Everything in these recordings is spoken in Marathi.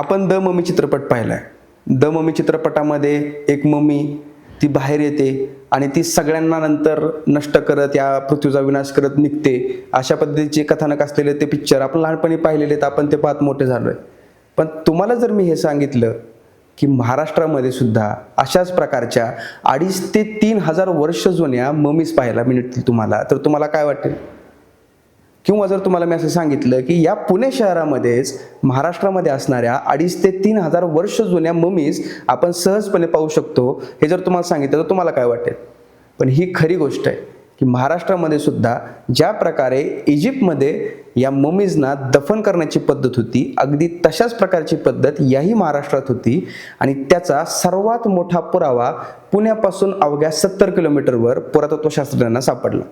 आपण द मम्मी चित्रपट पाहिलाय. द मम्मी चित्रपटामध्ये एक मम्मी ती बाहेर येते आणि ती सगळ्यांना नंतर नष्ट करत या पृथ्वीचा विनाश करत निघते. अशा पद्धतीचे कथानक असलेले ते पिक्चर आपण लहानपणी पाहिलेले तर आपण ते पाहत मोठे झालोय. पण तुम्हाला जर मी हे सांगितलं की महाराष्ट्रामध्ये सुद्धा अशाच प्रकारच्या अडीच ते तीन हजार वर्ष जुन्या ममीज पाहायला मिळतील तुम्हाला तर तुम्हाला काय वाटेल? किंवा जर तुम्हाला मी असं सांगितलं की या पुणे शहरामध्येच महाराष्ट्रामध्ये असणाऱ्या अडीच ते तीन हजार वर्ष जुन्या ममीज आपण सहजपणे पाहू शकतो. हे जर तुम्हाला सांगितलं तर तुम्हाला काय वाटेल? पण ही खरी गोष्ट आहे की महाराष्ट्रामध्ये सुद्धा ज्या प्रकारे इजिप्तमध्ये या ममीजना दफन करण्याची पद्धत होती अगदी तशाच प्रकारची पद्धत याही महाराष्ट्रात होती आणि त्याचा सर्वात मोठा पुरावा पुण्यापासून अवघ्या सत्तर किलोमीटरवर पुरातत्वशास्त्रज्ञांना सापडला.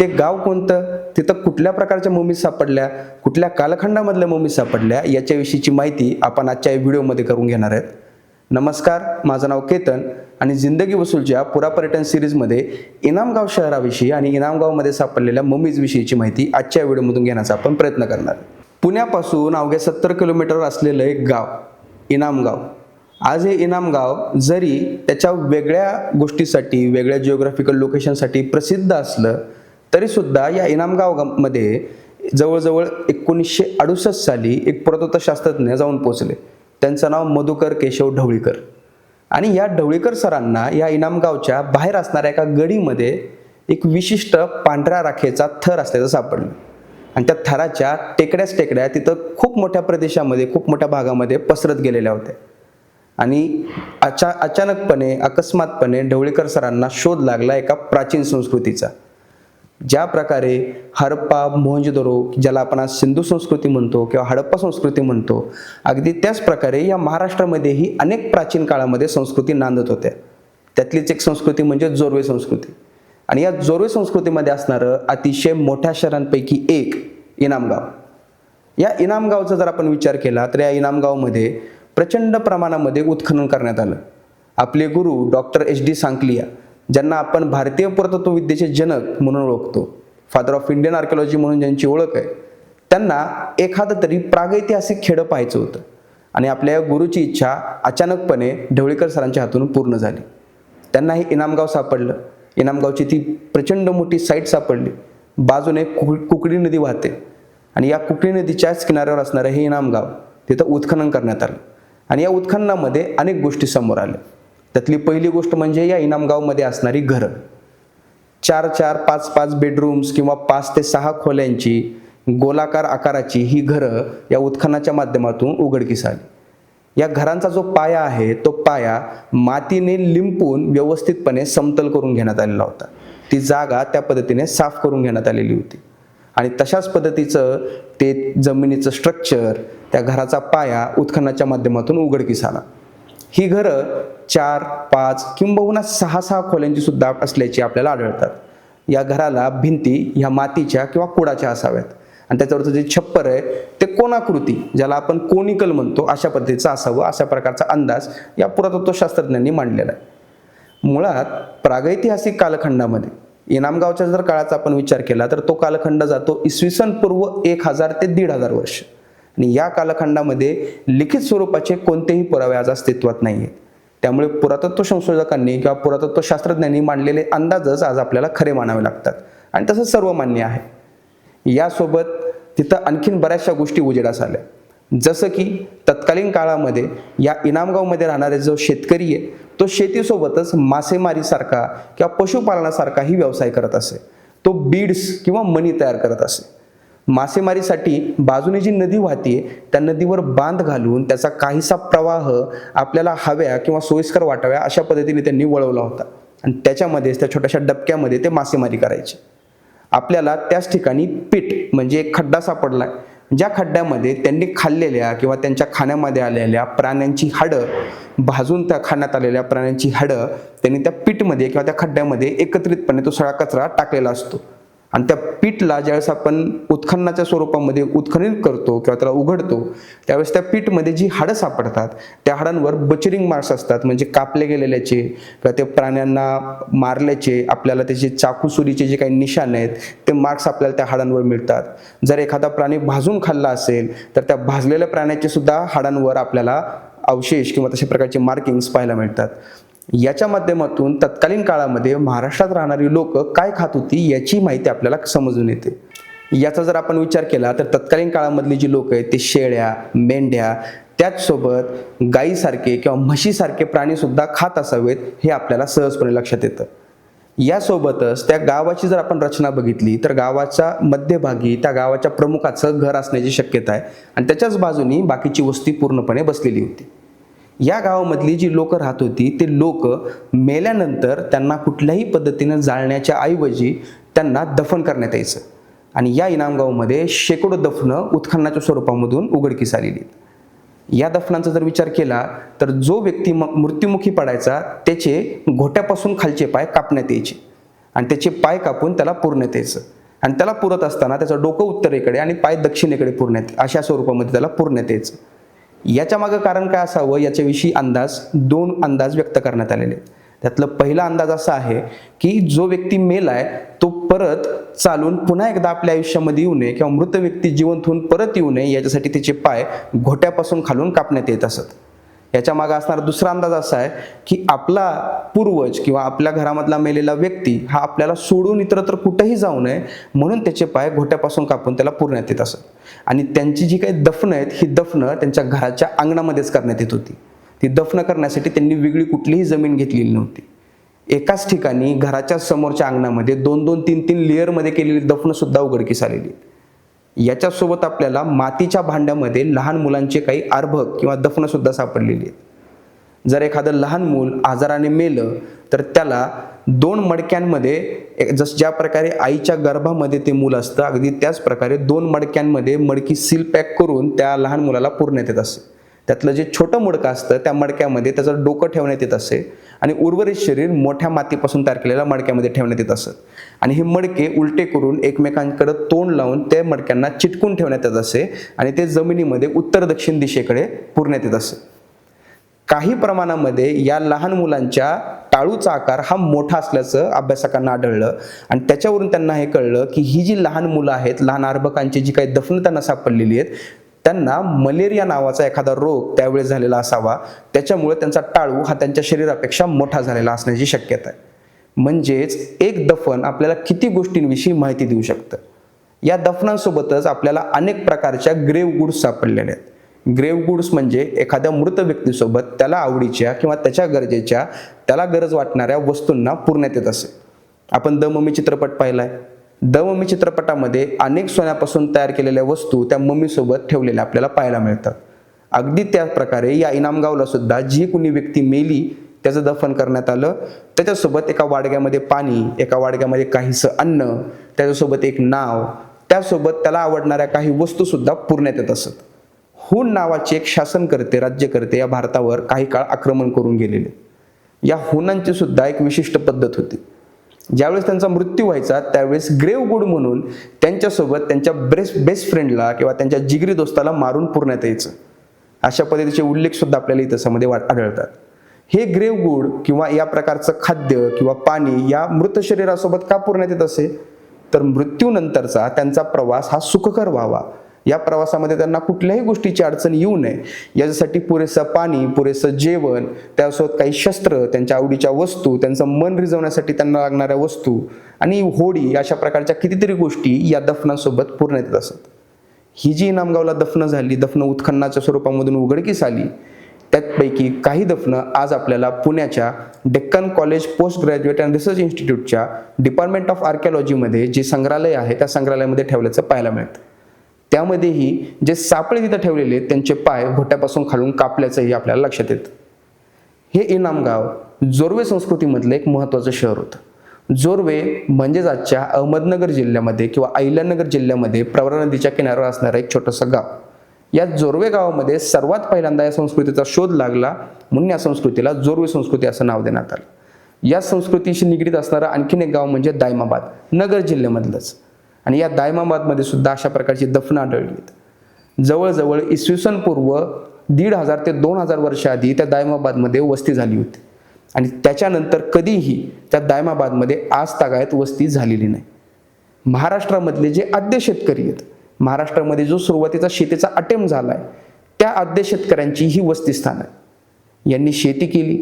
ते गाव कोणतं? तिथं कुठल्या प्रकारच्या मुमीज सापडल्या? कुठल्या कालखंडामधल्या मुमीज सापडल्या? याच्याविषयीची माहिती आपण आजच्या व्हिडिओमध्ये करून घेणार आहेत. नमस्कार माझं नाव केतन आणि जिंदगी वसूलच्या पुरा पर्यटन सिरीजमध्ये इनामगाव शहराविषयी आणि इनामगावमध्ये सापडलेल्या ममीजविषयीची माहिती आजच्या व्हिडिओमधून घेण्याचा आपण प्रयत्न करणार. पुण्यापासून अवघ्या सत्तर किलोमीटर असलेलं एक गाव इनामगाव. आज हे इनामगाव जरी त्याच्या वेगळ्या गोष्टीसाठी वेगळ्या जिओग्राफिकल लोकेशनसाठी प्रसिद्ध असलं तरीसुद्धा या इनामगावमध्ये जवळजवळ एकोणीसशे अडुसष्ट साली एक पुरातत्वशास्त्रज्ञ जाऊन पोचले त्यांचं नाव मधुकर केशव ढवळीकर. आणि या ढवळीकर सरांना या इनामगावच्या बाहेर असणाऱ्या एका गडीमध्ये एक विशिष्ट पांढऱ्या राखेचा थर असल्याचं सापडलं. आणि त्या थराच्या टेकड्याच टेकड्या तिथं खूप मोठ्या प्रदेशामध्ये खूप मोठ्या भागामध्ये पसरत गेलेल्या होत्या. आणि अचा अचानकपणे अकस्मातपणे ढवळीकर सरांना शोध लागला एका प्राचीन संस्कृतीचा. ज्या प्रकारे हरप्पा मोहंजोदरो ज्याला आपण आज सिंधू संस्कृती म्हणतो किंवा हडप्पा संस्कृती म्हणतो अगदी त्याच प्रकारे या महाराष्ट्रामध्येही अनेक प्राचीन काळामध्ये संस्कृती नांदत होत्या. त्यातलीच एक संस्कृती म्हणजे जोरवे संस्कृती. आणि या जोरवे संस्कृतीमध्ये असणारं अतिशय मोठ्या शहरांपैकी एक इनामगाव. या इनामगावचा जर आपण विचार केला तर या इनामगावमध्ये प्रचंड प्रमाणामध्ये उत्खनन करण्यात आलं. आपले गुरु डॉक्टर एच डी सांकलिया ज्यांना आपण भारतीय पुरातत्वविद्येचे जनक म्हणून ओळखतो. फादर ऑफ इंडियन आर्किओलॉजी म्हणून ज्यांची ओळख आहे. त्यांना एखादं तरी प्रागैतिहासिक खेडं पाहायचं होतं. आणि आपल्या या गुरुची इच्छा अचानकपणे ढवळीकर सरांच्या हातून पूर्ण झाली. त्यांना हे इनामगाव सापडलं. इनामगावची ती प्रचंड मोठी साईट सापडली. बाजूने कु कुकडी नदी वाहते. आणि या कुकडी नदीच्याच किनाऱ्यावर असणारं हे इनामगाव तिथं उत्खनन करण्यात आलं. आणि या उत्खननामध्ये अनेक गोष्टी समोर आल्या. त्यातली पहिली गोष्ट म्हणजे या इनामगावमध्ये असणारी घरं. चार चार पाच पाच बेडरूम्स किंवा पाच ते सहा खोल्यांची गोलाकार आकाराची ही घरं या उत्खनाच्या माध्यमातून उघडकीस आली. या घरांचा जो पाया आहे तो पाया मातीने लिंपून व्यवस्थितपणे समतल करून घेण्यात आलेला होता. ती जागा त्या पद्धतीने साफ करून घेण्यात आलेली होती. आणि तशाच पद्धतीचं ते जमिनीचं स्ट्रक्चर त्या घराचा पाया उत्खनाच्या माध्यमातून उघडकीस आला. ही घरं चार पाच किंबहुना सहा सहा खोल्यांची सुद्धा असल्याची आपल्याला आढळतात. या घराला भिंती ह्या मातीच्या किंवा कुडाच्या असाव्यात. आणि त्याच्यावरचं जे छप्पर आहे ते कोणाकृती ज्याला आपण कोनिकल म्हणतो अशा पद्धतीचं असावं अशा प्रकारचा अंदाज या पुरातत्वशास्त्रज्ञांनी मांडलेला आहे. मुळात प्रागैतिहासिक कालखंडामध्ये इनामगावच्या जर काळाचा आपण विचार केला तर तो कालखंड जातो इसवी सन पूर्व एक हजार ते दीड हजार वर्ष. आणि या कालखंडामध्ये लिखित स्वरूपाचे कोणतेही पुरावे आज अस्तित्वात नाही आहेत त्यामुळे पुरातत्व संशोधकांनी किंवा पुरातत्व शास्त्रज्ञांनी मांडलेले अंदाजच आज आपल्याला खरे मानावे लागतात. आणि तसं सर्वमान्य आहे. यासोबत तिथं आणखीन बऱ्याचशा गोष्टी उजेडास आल्या. जसं की तत्कालीन काळामध्ये या इनामगावमध्ये राहणारे जो शेतकरी आहे तो शेतीसोबतच मासेमारीसारखा किंवा पशुपालनासारखाही व्यवसाय करत असे. तो बीड्स किंवा मणी तयार करत असे. मासेमारीसाठी बाजूने जी नदी वाहते त्या नदीवर बांध घालून त्याचा काहीसा प्रवाह आपल्याला हव्या किंवा सोयीस्कर वाटाव्या अशा पद्धतीने त्यांनी वळवला होता. आणि त्याच्यामध्येच त्या छोट्याशा डबक्यामध्ये ते मासेमारी करायचे. आपल्याला त्याच ठिकाणी पीठ म्हणजे एक खड्डा सापडलाय. ज्या खड्ड्यामध्ये त्यांनी खाल्लेल्या किंवा त्यांच्या खाण्यामध्ये आलेल्या प्राण्यांची हाडं भाजून त्या खाण्यात आलेल्या प्राण्यांची हाडं त्यांनी त्या पीठमध्ये किंवा त्या खड्ड्यामध्ये एकत्रितपणे तो सगळा कचरा टाकलेला असतो. आणि त्या पीठला ज्यावेळेस आपण उत्खननाच्या स्वरूपामध्ये उत्खनित करतो किंवा त्याला उघडतो त्यावेळेस त्या पीठमध्ये जी हाडं सापडतात त्या हाडांवर बचरिंग मार्क्स असतात. म्हणजे कापले गेलेल्याचे किंवा ते प्राण्यांना मारल्याचे आपल्याला त्याचे चाकूसुरीचे जे काही निशाण आहेत ते मार्क्स आपल्याला त्या हाडांवर मिळतात. जर एखादा प्राणी भाजून खाल्ला असेल तर त्या भाजलेल्या प्राण्याचे सुद्धा हाडांवर आपल्याला अवशेष किंवा तशा प्रकारचे मार्किंग्स पाहायला मिळतात. याच्या माध्यमातून तत्कालीन काळामध्ये महाराष्ट्रात राहणारी लोक काय खात होती याची माहिती आपल्याला समजून येते. याचा जर आपण विचार केला तर तत्कालीन काळामधली जी लोक आहेत ते शेळ्या मेंढ्या त्याचसोबत गायीसारखे किंवा म्हशीसारखे प्राणीसुद्धा खात असावेत हे आपल्याला सहजपणे लक्षात येतं. यासोबतच त्या गावाची जर आपण रचना बघितली तर गावाच्या मध्यभागी त्या गावाच्या प्रमुखाचं घर असण्याची शक्यता आहे. आणि त्याच्याच बाजूनी बाकीची वस्ती पूर्णपणे बसलेली होती. या गावामधली जी लोक राहत होती ते लोक मेल्यानंतर त्यांना कुठल्याही पद्धतीनं जाळण्याच्या ऐवजी त्यांना दफन करण्यात यायचं. आणि या इनामगावमध्ये शेकडो दफनं उत्खननाच्या स्वरूपामधून उघडकीस आलेली या दफनांचा जर विचार केला तर जो व्यक्ती म- मृत्युमुखी पडायचा त्याचे घोट्यापासून खालचे पाय कापण्यात यायचे. आणि त्याचे पाय कापून त्याला पुरण्यात यायचं. आणि त्याला पुरत असताना त्याचं डोकं उत्तरेकडे आणि पाय दक्षिणेकडे पुरण्यात अशा स्वरूपामध्ये त्याला पुरण्यात यायचं. याच्या मागं कारण काय असावं? याच्याविषयी अंदाज दोन अंदाज व्यक्त करण्यात आलेले आहेत. त्यातलं पहिला अंदाज असा आहे की जो व्यक्ती मेलाय तो परत चालून पुन्हा एकदा आपल्या आयुष्यामध्ये येऊ नये किंवा मृत व्यक्ती जिवंत होऊन परत येऊ नये याच्यासाठी त्याचे पाय घोट्यापासून खालून कापण्यात येत असत. याच्या मागे असणारा दुसरा अंदाज असा आहे की आपला पूर्वज किंवा आपल्या घरामधला मेलेला व्यक्ती हा आपल्याला सोडून इतरत्र कुठेही जाऊ नये म्हणून त्याचे पाय घोट्यापासून कापून त्याला पुरण्यात येत असत. आणि त्यांची जी काही दफनं आहेत ही दफनं त्यांच्या घराच्या अंगणामध्येच करण्यात येत होती. ती दफन करण्यासाठी त्यांनी वेगळी कुठलीही जमीन घेतलेली नव्हती. एकाच ठिकाणी घराच्या समोरच्या अंगणामध्ये दोन दोन तीन तीन लेअरमध्ये केलेली दफनं सुद्धा उघडकीस आलेली आहेत. याच्यासोबत आपल्याला मातीच्या भांड्यामध्ये लहान मुलांचे काही अर्भक किंवा दफनंसुद्धा सापडलेली आहेत. जर एखादं लहान मूल आजाराने मेलं तर त्याला दोन मडक्यांमध्ये एक- जस ज्या प्रकारे आईच्या गर्भामध्ये ते मूल असतं अगदी त्याच प्रकारे दोन मडक्यांमध्ये मडकी सील पॅक करून त्या लहान मुलाला पुरण्यात येत असे. त्यातलं जे छोटं मडकं असतं त्या मडक्यामध्ये त्याचं डोकं ठेवण्यात येत असे. आणि उर्वरित शरीर मोठ्या मातीपासून तयार केलेल्या मडक्यामध्ये ठेवण्यात येत असत. आणि हे मडके उलटे करून एकमेकांकडे तोंड लावून त्या मडक्यांना चिटकून ठेवण्यात येत असे आणि ते जमिनीमध्ये उत्तर दक्षिण दिशेकडे पुरण्यात येत असे. काही प्रमाणामध्ये या लहान मुलांच्या टाळूचा आकार हा मोठा असल्याचं अभ्यासकांना आढळलं आणि त्याच्यावरून त्यांना हे कळलं की ही जी लहान मुलं आहेत लहान अर्भकांची जी काही दफनं त्यांना सापडलेली आहेत त्यांना मलेरिया नावाचा एखादा रोग त्यावेळेस झालेला असावा. त्याच्यामुळे त्यांचा टाळू हा त्यांच्या शरीरापेक्षा मोठा झालेला असण्याची शक्यता आहे. म्हणजेच एक दफन आपल्याला किती गोष्टींविषयी माहिती देऊ शकतं? या दफनांसोबतच आपल्याला अनेक प्रकारच्या ग्रेव गुड्स सापडलेल्या आहेत. ग्रेव गुड्स म्हणजे एखाद्या मृत व्यक्तीसोबत त्याला आवडीच्या किंवा त्याच्या गरजेच्या त्याला गरज वाटणाऱ्या वस्तूंना पुरण्यात येत असे. आपण द मम्मी चित्रपट पाहिलाय. द मम्मी चित्रपटामध्ये अनेक सोन्यापासून तयार केलेल्या वस्तू त्या मम्मीसोबत ठेवलेल्या आपल्याला पाहायला मिळतात. अगदी त्याच प्रकारे या इनामगावला सुद्धा जी कुणी व्यक्ती मेली त्याचं दफन करण्यात आलं. त्याच्यासोबत एका वाडग्यामध्ये पाणी एका वाडग्यामध्ये काहीसं अन्न त्याच्यासोबत एक नाव त्यासोबत त्याला आवडणाऱ्या काही वस्तूसुद्धा पुरण्यात येत असत. हुन नावाचे एक शासनकर्ते राज्यकर्ते या भारतावर काही काळ आक्रमण करून गेलेले. या हुनांची सुद्धा एक विशिष्ट पद्धत होती. ज्यावेळेस त्यांचा मृत्यू व्हायचा त्यावेळेस ग्रेव गुड म्हणून त्यांच्यासोबत त्यांच्या बेस्ट बेस्ट फ्रेंडला किंवा त्यांच्या जिगरी दोस्ताला मारून पुरण्यात यायचं. अशा पद्धतीचे उल्लेख सुद्धा आपल्याला इतिहासामध्ये आढळतात. हे ग्रेव गुड किंवा या प्रकारचं खाद्य किंवा पाणी या मृत शरीरासोबत का पुरण्यात येत असे? तर मृत्यूनंतरचा त्यांचा प्रवास हा सुखकर व्हावा. या प्रवासामध्ये त्यांना कुठल्याही गोष्टीची अडचण येऊ नये. याच्यासाठी पुरेसं पाणी पुरेसं जेवण त्यासोबत काही शस्त्र त्यांच्या आवडीच्या वस्तू त्यांचं मन रिजवण्यासाठी त्यांना लागणाऱ्या वस्तू आणि होडी अशा प्रकारच्या कितीतरी गोष्टी या दफनासोबत पूर्ण येत असत. ही जी इनामगावला दफनं झाली दफनं उत्खननाच्या स्वरूपामधून उघडकीस आली त्यापैकी काही दफनं आज आपल्याला पुण्याच्या Deccan college post graduate and research इन्स्टिट्यूटच्या department of आर्किओलॉजीमध्ये जे संग्रहालय आहे त्या संग्रहालयामध्ये ठेवल्याचं पाहायला मिळतं. त्यामध्येही जे सापळे तिथं ठेवलेले आहेत, त्यांचे पाय घोट्यापासून खालून कापल्याचंही आपल्याला लक्षात येतं. हे इनामगाव जोरवे संस्कृतीमधलं एक महत्त्वाचं शहर होतं. जोरवे म्हणजेच आजच्या अहमदनगर जिल्ह्यामध्ये किंवा अहिल्यानगर जिल्ह्यामध्ये प्रवरा नदीच्या किनाऱ्यावर असणारं एक छोटंसं गाव. या जोरवे गावामध्ये सर्वात पहिल्यांदा या संस्कृतीचा शोध लागला म्हणून या संस्कृतीला जोरवे संस्कृती असं नाव देण्यात आलं. या संस्कृतीशी निगडीत असणारं आणखीन एक गाव म्हणजे दायमाबाद नगर जिल्ह्यामधलंच. आणि या दायमाबादमध्ये सुद्धा अशा प्रकारची दफनं आढळली आहेत जवळजवळ इसवी सन पूर्व दीड हजार ते दोन हजार वर्षाआधी त्या दायमाबादमध्ये वस्ती झाली होती. आणि त्याच्यानंतर कधीही त्या दायमाबादमध्ये आज तागायत वस्ती झालेली नाही. महाराष्ट्रामधले जे आद्य शेतकरी आहेत महाराष्ट्रामध्ये जो सुरुवातीचा शेतीचा अटेम्प झाला आहे त्या आद्य शेतकऱ्यांची ही वस्तीस्थान आहे. यांनी शेती केली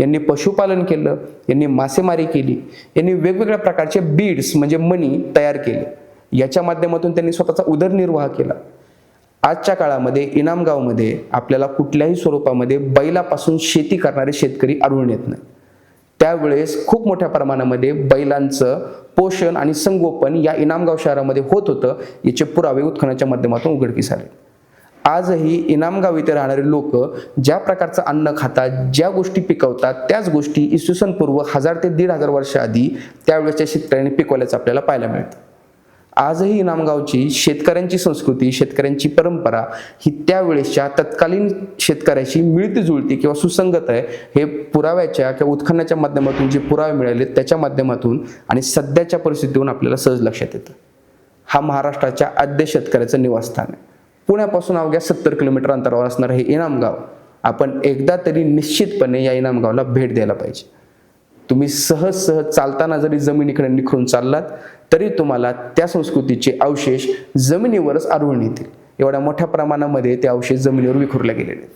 यांनी पशुपालन केलं यांनी मासेमारी केली यांनी वेगवेगळ्या प्रकारचे बीड्स म्हणजे मणी तयार केले. याच्या माध्यमातून त्यांनी स्वतःचा उदरनिर्वाह केला. आजच्या काळामध्ये इनामगावमध्ये आपल्याला कुठल्याही स्वरूपामध्ये बैलापासून शेती करणारे शेतकरी आढळून येत नाही. त्यावेळेस खूप मोठ्या प्रमाणामध्ये बैलांचं पोषण आणि संगोपन या इनामगाव शहरामध्ये होत होतं याचे पुरावे उत्खनाच्या माध्यमातून उघडकीस आले. आजही इनामगाव इथे राहणारे लोक ज्या प्रकारचं अन्न खातात ज्या गोष्टी पिकवतात त्याच गोष्टी इसवी सन पूर्व हजार ते दीड हजार वर्षाआधी त्यावेळेसच्या शेतकऱ्यांनी पिकवल्याचं आपल्याला पाहायला मिळतं. आजही इनामगावची शेतकऱ्यांची संस्कृती शेतकऱ्यांची परंपरा ही त्यावेळेसच्या तत्कालीन शेतकऱ्याशी मिळती जुळती किंवा सुसंगत आहे हे पुराव्याच्या किंवा उत्खननाच्या माध्यमातून जे पुरावे मिळाले त्याच्या माध्यमातून आणि सध्याच्या परिस्थितीतून आपल्याला सहज लक्षात येतं. हा महाराष्ट्राच्या आद्य शेतकऱ्याचं निवासस्थान आहे. पुण्यापासून अवघ्या सत्तर किलोमीटर अंतरावर असणारं हे इनामगाव आपण एकदा तरी निश्चितपणे या इनामगावला भेट द्यायला पाहिजे. तुम्ही सहज सहज चालताना जरी जमिनीकडे निखरून चाललात तरी तुम्हाला त्या संस्कृतीचे अवशेष जमिनीवरच आढळून येतील. एवढ्या मोठ्या प्रमाणामध्ये ते अवशेष जमिनीवर विखुरले गेलेले आहेत.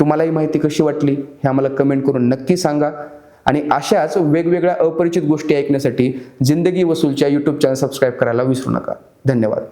तुम्हाला ही माहिती कशी वाटली हे आम्हाला कमेंट करून नक्की सांगा. आणि अशाच वेगवेगळ्या अपरिचित गोष्टी ऐकण्यासाठी जिंदगी वसूलच्या यूट्यूब चॅनल सबस्क्राईब करायला विसरू नका. धन्यवाद.